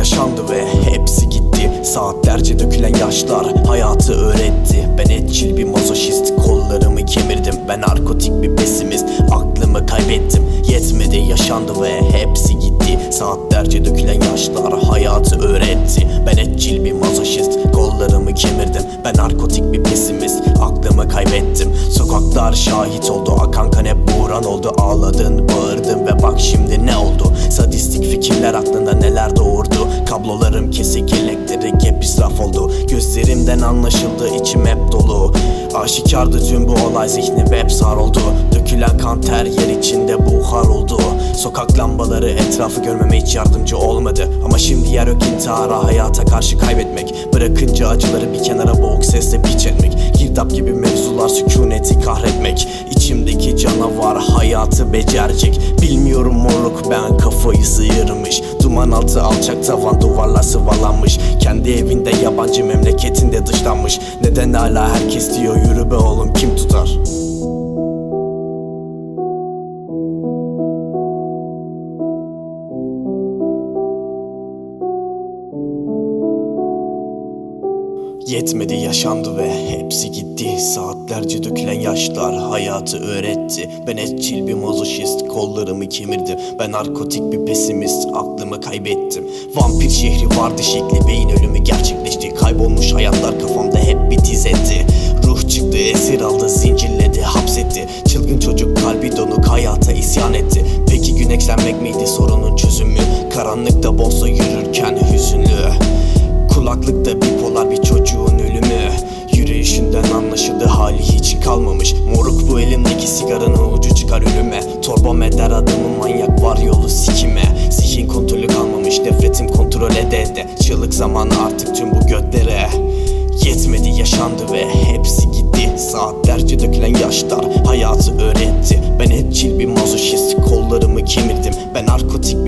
yaşandı ve hepsi gitti. Saatlerce dökülen yaşlar hayatı öğretti. Ben etçil bir mazoşist kollarımı kemirdim. Ben narkotik bir pesimist aklımı kaybettim. Yetmedi yaşandı ve hepsi gitti. Saatlerce dökülen yaşlar hayatı öğretti. Ben etçil bir mazoşist kollarımı kemirdim. Ben narkotik bir pesimist aklımı kaybettim. Sokaklar şahit oldu akan kan hep buğran oldu. Ağladın bağırdın Kablolarım kesik elektrik hep israf oldu. Gözlerimden anlaşıldı içim hep dolu. Aşikardı tüm bu olay zihnim hep sarıldı Dökülen kan ter yer içinde buhar oldu. Sokak lambaları etrafı görmeme hiç yardımcı olmadı. Ama şimdi yer yok intihara hayata karşı kaybetmek. Bırakınca acıları bir kenara boğuk sesle piç etmek. Girdap gibi mevzular sükuneti kahretmek. İçimdeki canavar hayatı becerecek Bilmiyorum moruk ben kafayı sıyırmış Duman altı alçak tavan duvarlar sıvalanmış. Kendi evinde yabancı memleketinde dışlanmış. Neden hala herkes diyor yürü be oğlum kim tutar Yetmedi yaşandı ve hepsi gitti. Saatlerce dökülen yaşlar hayatı öğretti. Ben etçil bir mazoşist kollarımı kemirdim. Ben narkotik bir pesimist aklımı kaybettim. Vampir şehri vardı şekli beyin ölümü gerçekleşti. Kaybolmuş hayatlar kafamda hep bir diz etti. Ruh çıktı esir aldı zincirledi hapsetti. Çılgın çocuk kalbi donuk hayata isyan etti. Peki güneşlenmek miydi sorunun çözümü? Karanlıkta bolsa yürürken hüzünlü. Kulaklıkta bir Sigaranın ucu çıkar ölüme Torbam eder adımı manyak var yolu sikime. Zihin kontrolü kalmamış nefretim kontrol ede ede. Çığlık zamanı artık tüm bu götlere Yetmedi yaşandı ve hepsi gitti. Saatlerce dökülen yaşlar hayatı öğretti. Ben etçil bir mazoşist kollarımı kemirdim. Ben narkotik